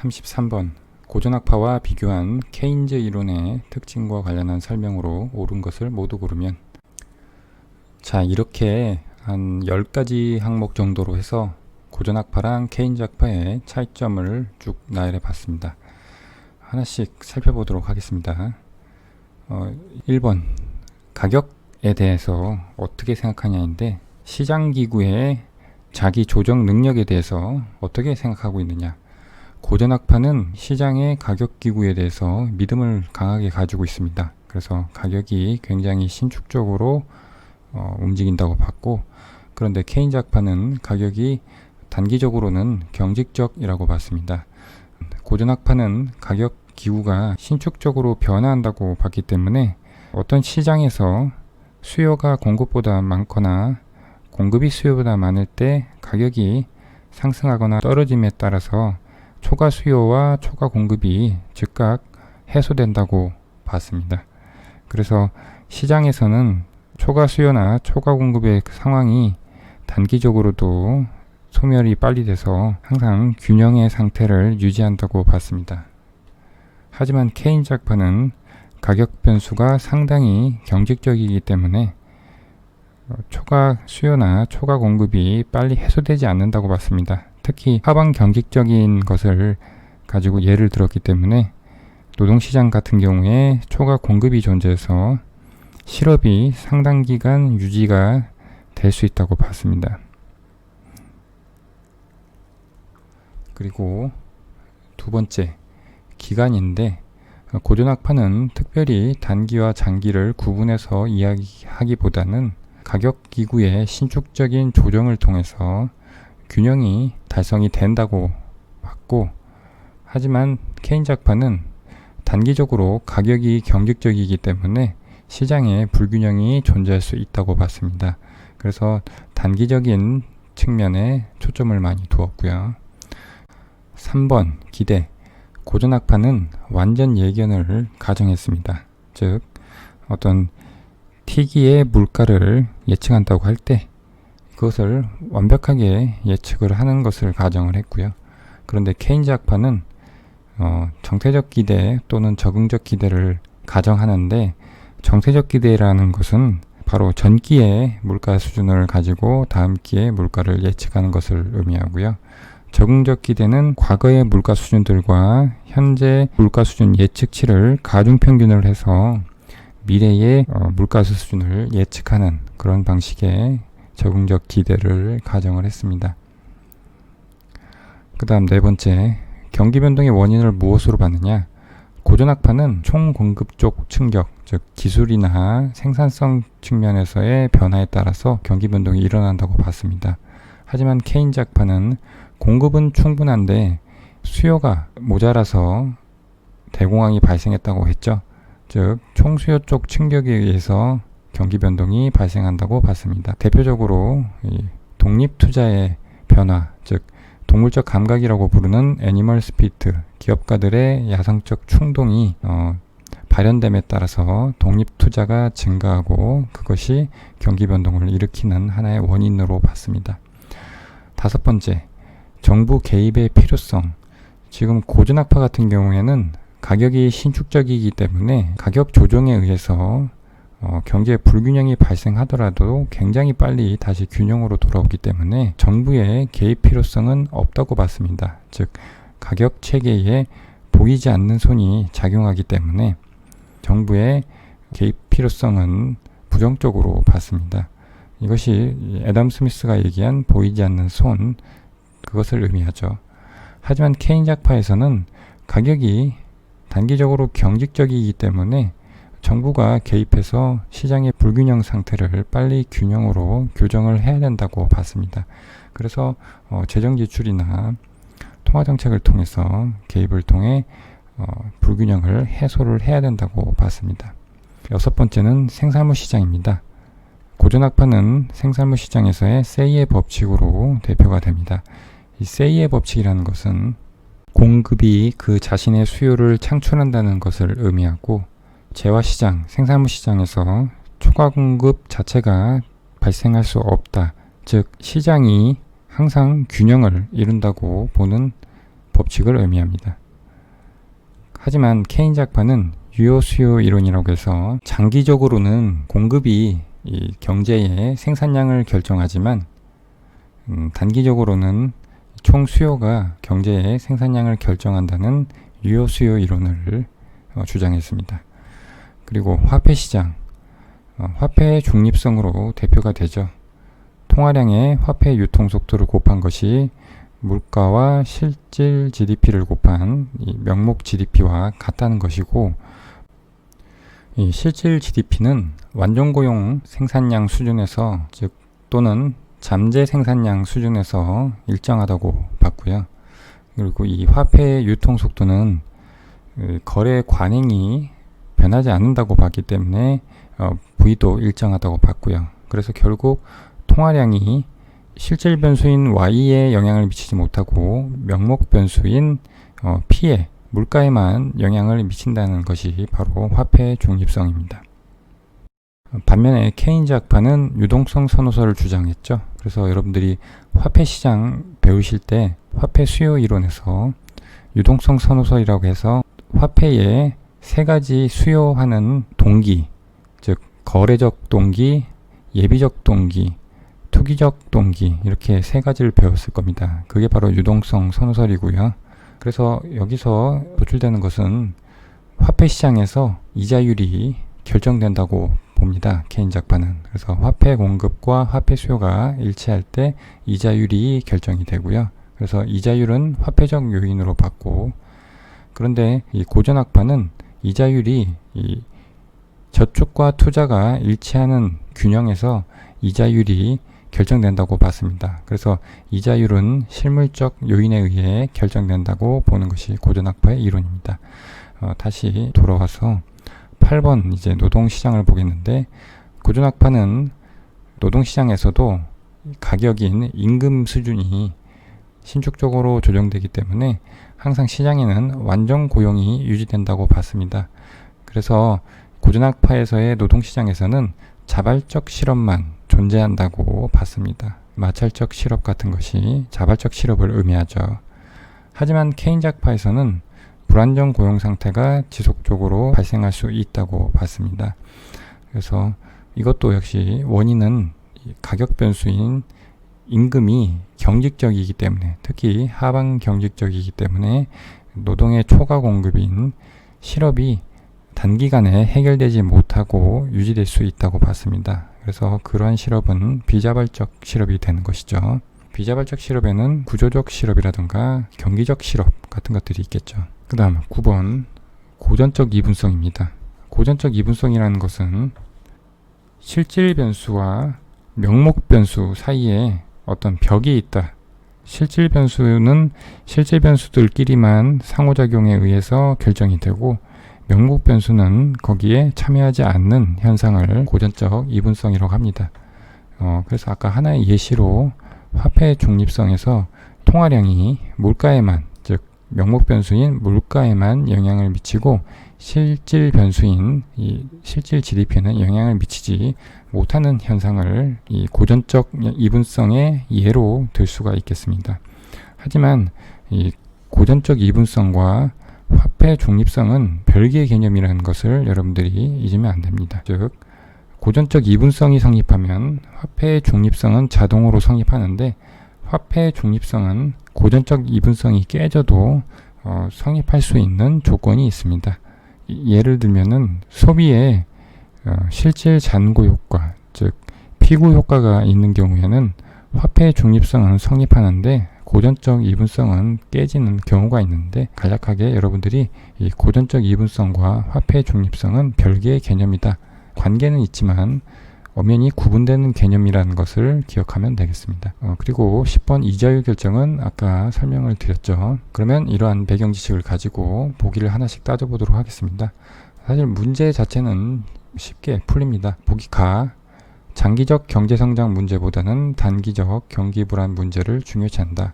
33번 고전학파와 비교한 케인즈 이론의 특징과 관련한 설명으로 옳은 것을 모두 고르면 자 이렇게 한 10가지 항목 정도로 해서 고전학파랑 케인즈 학파의 차이점을 쭉 나열해 봤습니다. 하나씩 살펴보도록 하겠습니다. 어, 1번 가격에 대해서 어떻게 생각하냐인데 시장기구의 자기 조정 능력에 대해서 어떻게 생각하고 있느냐 고전학파는 시장의 가격 기구에 대해서 믿음을 강하게 가지고 있습니다. 그래서 가격이 굉장히 신축적으로 어, 움직인다고 봤고 그런데 케인즈 학파는 가격이 단기적으로는 경직적이라고 봤습니다. 고전학파는 가격 기구가 신축적으로 변화한다고 봤기 때문에 어떤 시장에서 수요가 공급보다 많거나 공급이 수요보다 많을 때 가격이 상승하거나 떨어짐에 따라서 초과 수요와 초과 공급이 즉각 해소된다고 봤습니다. 그래서 시장에서는 초과 수요나 초과 공급의 상황이 단기적으로도 소멸이 빨리 돼서 항상 균형의 상태를 유지한다고 봤습니다. 하지만 케인즈 학파는 가격 변수가 상당히 경직적이기 때문에 어, 초과 수요나 초과 공급이 빨리 해소되지 않는다고 봤습니다. 특히 하방 경직적인 것을 가지고 예를 들었기 때문에 노동시장 같은 경우에 초과 공급이 존재해서 실업이 상당 기간 유지가 될 수 있다고 봤습니다. 그리고 두 번째 기간인데 고전학파는 특별히 단기와 장기를 구분해서 이야기하기보다는 가격 기구의 신축적인 조정을 통해서 균형이 달성이 된다고 봤고 하지만 케인즈 학파는 단기적으로 가격이 경직적이기 때문에 시장에 불균형이 존재할 수 있다고 봤습니다. 그래서 단기적인 측면에 초점을 많이 두었고요. 3번 기대 고전학파는 완전 예견을 가정했습니다. 즉 어떤 티기의 물가를 예측한다고 할 때 그것을 완벽하게 예측을 하는 것을 가정을 했고요. 그런데 케인즈 학파는 어, 정태적 기대 또는 적응적 기대를 가정하는데 정태적 기대라는 것은 바로 전기의 물가 수준을 가지고 다음 기의 물가를 예측하는 것을 의미하고요. 적응적 기대는 과거의 물가 수준들과 현재 물가 수준 예측치를 가중평균을 해서 미래의 어, 물가 수준을 예측하는 그런 방식의 적응적 기대를 가정을 했습니다. 그 다음 네 번째, 경기 변동의 원인을 무엇으로 봤느냐? 고전학파는 총 공급 쪽 충격, 즉 기술이나 생산성 측면에서의 변화에 따라서 경기 변동이 일어난다고 봤습니다. 하지만 케인즈 학파는 공급은 충분한데 수요가 모자라서 대공황이 발생했다고 했죠. 즉 총수요 쪽 충격에 의해서 경기 변동이 발생한다고 봤습니다. 대표적으로 독립 투자의 변화, 즉 동물적 감각이라고 부르는 애니멀 스피트, 기업가들의 야성적 충동이 어, 발현됨에 따라서 독립 투자가 증가하고 그것이 경기 변동을 일으키는 하나의 원인으로 봤습니다. 다섯 번째, 정부 개입의 필요성. 지금 고전학파 같은 경우에는 가격이 신축적이기 때문에 가격 조정에 의해서 어, 경제 불균형이 발생하더라도 굉장히 빨리 다시 균형으로 돌아오기 때문에 정부의 개입 필요성은 없다고 봤습니다. 즉 가격 체계에 보이지 않는 손이 작용하기 때문에 정부의 개입 필요성은 부정적으로 봤습니다. 이것이 애담 스미스가 얘기한 보이지 않는 손 그것을 의미하죠. 하지만 케인즈 학파에서는 가격이 단기적으로 경직적이기 때문에 정부가 개입해서 시장의 불균형 상태를 빨리 균형으로 교정을 해야 된다고 봤습니다. 그래서 어, 재정 지출이나 통화 정책을 통해서 개입을 통해 어, 불균형을 해소를 해야 된다고 봤습니다. 여섯 번째는 생산물 시장입니다. 고전학파는 생산물 시장에서의 세이의 법칙으로 대표가 됩니다. 이 세이의 법칙이라는 것은 공급이 그 자신의 수요를 창출한다는 것을 의미하고 재화 시장, 생산물 시장에서 초과 공급 자체가 발생할 수 없다. 즉 시장이 항상 균형을 이룬다고 보는 법칙을 의미합니다. 하지만 케인즈 학파는 유효 수요 이론이라고 해서 장기적으로는 공급이 이 경제의 생산량을 결정하지만 음, 단기적으로는 총 수요가 경제의 생산량을 결정한다는 유효 수요 이론을 어, 주장했습니다. 그리고 화폐 시장, 어, 화폐의 중립성으로 대표가 되죠. 통화량의 화폐 유통 속도를 곱한 것이 물가와 실질 GDP를 곱한 이 명목 GDP와 같다는 것이고 이 실질 GDP는 완전 고용 생산량 수준에서 즉 또는 잠재 생산량 수준에서 일정하다고 봤고요. 그리고 이 화폐의 유통 속도는 그 거래 관행이 변하지 않는다고 봤기 때문에 어, V도 일정하다고 봤고요. 그래서 결국 통화량이 실질 변수인 Y에 영향을 미치지 못하고 명목 변수인 어, P에 물가에만 영향을 미친다는 것이 바로 화폐 중립성입니다. 반면에 케인즈 학파는 유동성 선호서를 주장했죠. 그래서 여러분들이 화폐 시장 배우실 때 화폐 수요 이론에서 유동성 선호서이라고 해서 화폐의 세 가지 수요하는 동기, 즉 거래적 동기, 예비적 동기, 투기적 동기 이렇게 세 가지를 배웠을 겁니다. 그게 바로 유동성 선호설이고요. 그래서 여기서 도출되는 것은 화폐 시장에서 이자율이 결정된다고 봅니다. 케인 작파는. 그래서 화폐 공급과 화폐 수요가 일치할 때 이자율이 결정이 되고요. 그래서 이자율은 화폐적 요인으로 봤고 그런데 이 고전학파는 이자율이 이 저축과 투자가 일치하는 균형에서 이자율이 결정된다고 봤습니다. 그래서 이자율은 실물적 요인에 의해 결정된다고 보는 것이 고전학파의 이론입니다. 어, 다시 돌아와서 8번 이제 노동시장을 보겠는데 고전학파는 노동시장에서도 가격인 임금 수준이 신축적으로 조정되기 때문에 항상 시장에는 완전 고용이 유지된다고 봤습니다. 그래서 고전학파에서의 노동시장에서는 자발적 실업만 존재한다고 봤습니다. 마찰적 실업 같은 것이 자발적 실업을 의미하죠. 하지만 케인작파에서는 불안정 고용 상태가 지속적으로 발생할 수 있다고 봤습니다. 그래서 이것도 역시 원인은 가격 변수인 임금이 경직적이기 때문에 특히 하방 경직적이기 때문에 노동의 초과 공급인 실업이 단기간에 해결되지 못하고 유지될 수 있다고 봤습니다. 그래서 그러한 실업은 비자발적 실업이 되는 것이죠. 비자발적 실업에는 구조적 실업이라든가 경기적 실업 같은 것들이 있겠죠. 그 다음 9번 고전적 이분성입니다. 고전적 이분성이라는 것은 실질 변수와 명목 변수 사이에 어떤 벽이 있다. 실질 변수는 실질 변수들끼리만 상호작용에 의해서 결정이 되고 명목 변수는 거기에 참여하지 않는 현상을 고전적 이분성이라고 합니다. 어, 그래서 아까 하나의 예시로 화폐 중립성에서 통화량이 물가에만 즉 명목 변수인 물가에만 영향을 미치고 실질 변수인 이 실질 GDP는 영향을 미치지 못하는 현상을 이 고전적 이분성의 예로 들 수가 있겠습니다. 하지만 이 고전적 이분성과 화폐 중립성은 별개의 개념이라는 것을 여러분들이 잊으면 안 됩니다. 즉 고전적 이분성이 성립하면 화폐의 중립성은 자동으로 성립하는데 화폐의 중립성은 고전적 이분성이 깨져도 어, 성립할 수 있는 조건이 있습니다. 예를 들면은 소비에 어, 실질 잔고 효과, 즉 피구 효과가 있는 경우에는 화폐의 중립성은 성립하는데 고전적 이분성은 깨지는 경우가 있는데 간략하게 여러분들이 이 고전적 이분성과 화폐 중립성은 별개의 개념이다. 관계는 있지만 엄연히 구분되는 개념이라는 것을 기억하면 되겠습니다. 어, 그리고 10번 이자율 결정은 아까 설명을 드렸죠. 그러면 이러한 배경 지식을 가지고 보기를 하나씩 따져보도록 하겠습니다. 사실 문제 자체는 쉽게 풀립니다. 보기 가 장기적 경제성장 문제보다는 단기적 경기 불안 문제를 중요시 한다.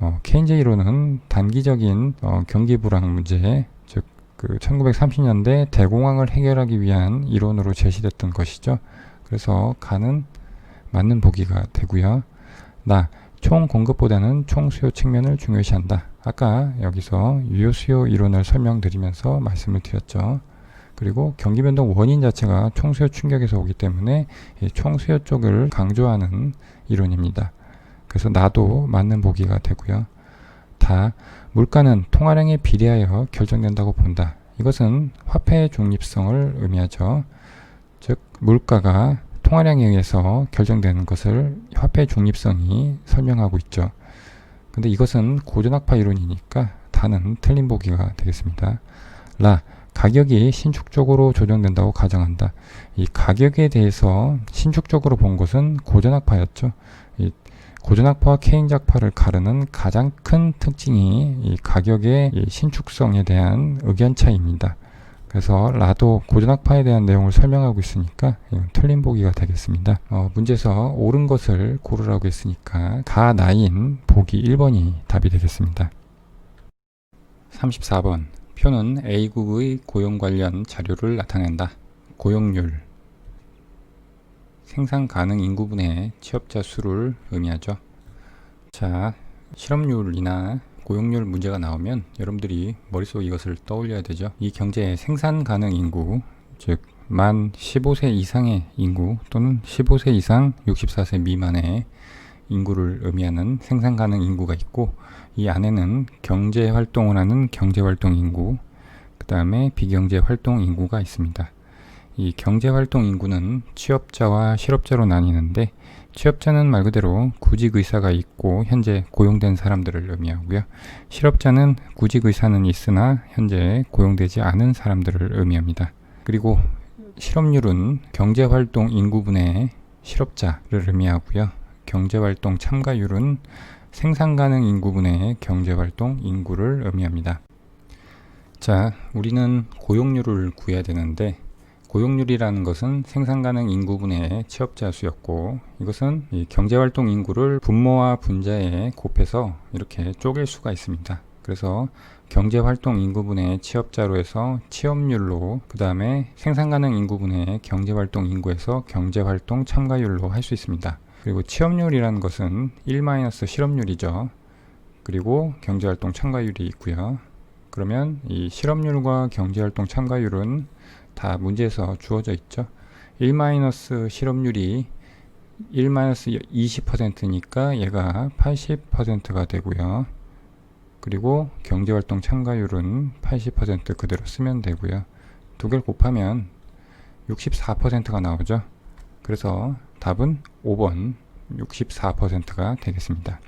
어, 케인즈 이론은 단기적인 어, 경기 불황 문제, 즉 그 1930년대 대공황을 해결하기 위한 이론으로 제시됐던 것이죠. 그래서 가는 맞는 보기가 되고요. 나 총 공급보다는 총 수요 측면을 중요시한다. 아까 여기서 유효 수요 이론을 설명드리면서 말씀을 드렸죠. 그리고 경기 변동 원인 자체가 총수요 충격에서 오기 때문에 이 총수요 쪽을 강조하는 이론입니다. 그래서 나도 맞는 보기가 되고요. 다 물가는 통화량에 비례하여 결정된다고 본다. 이것은 화폐의 중립성을 의미하죠. 즉 물가가 통화량에 의해서 결정되는 것을 화폐의 중립성이 설명하고 있죠. 근데 이것은 고전학파 이론이니까 다는 틀린 보기가 되겠습니다. 라 가격이 신축적으로 조정된다고 가정한다. 이 가격에 대해서 신축적으로 본 것은 고전학파였죠. 이 고전학파와 케인작파를 가르는 가장 큰 특징이 이 가격의 이 신축성에 대한 의견 차이입니다. 그래서 라도 고전학파에 대한 내용을 설명하고 있으니까 이건 틀린 보기가 되겠습니다. 어, 문제에서 옳은 것을 고르라고 했으니까 가 나인 보기 1번이 답이 되겠습니다. 34번 표는 A국의 고용 관련 자료를 나타낸다. 고용률 생산 가능 인구분의 취업자 수를 의미하죠. 자, 실업률이나 고용률 문제가 나오면 여러분들이 머릿속에 이것을 떠올려야 되죠. 이 경제의 생산 가능 인구, 즉, 만 15세 이상의 인구 또는 15세 이상 64세 미만의 인구를 의미하는 생산 가능 인구가 있고 이 안에는 경제 활동을 하는 경제 활동 인구, 그 다음에 비경제 활동 인구가 있습니다. 이 경제 활동 인구는 취업자와 실업자로 나뉘는데 취업자는 말 그대로 구직 의사가 있고 현재 고용된 사람들을 의미하고요. 실업자는 구직 의사는 있으나 현재 고용되지 않은 사람들을 의미합니다. 그리고 실업률은 경제 활동 인구분의 실업자를 의미하고요. 경제 활동 참가율은 생산 가능 인구분의 경제 활동 인구를 의미합니다. 자, 우리는 고용률을 구해야 되는데 고용률이라는 것은 생산 가능 인구 분의 취업자 수였고 이것은 이 경제 활동 인구를 분모와 분자에 곱해서 이렇게 쪼갤 수가 있습니다. 그래서 경제 활동 인구분의 취업자로 해서 취업률로 그 다음에 생산 가능 인구분의 경제 활동 인구에서 경제 활동 참가율로 할 수 있습니다. 그리고 취업률이라는 것은 1 실업률이죠. 그리고 경제 활동 참가율이 있고요. 그러면 이 실업률과 경제 활동 참가율은 다 문제에서 주어져 있죠. 1 실업률이 1 20%니까 얘가 80%가 되고요. 그리고 경제활동 참가율은 80% 그대로 쓰면 되고요. 두 개를 곱하면 64%가 나오죠. 그래서 답은 5번 64%가 되겠습니다.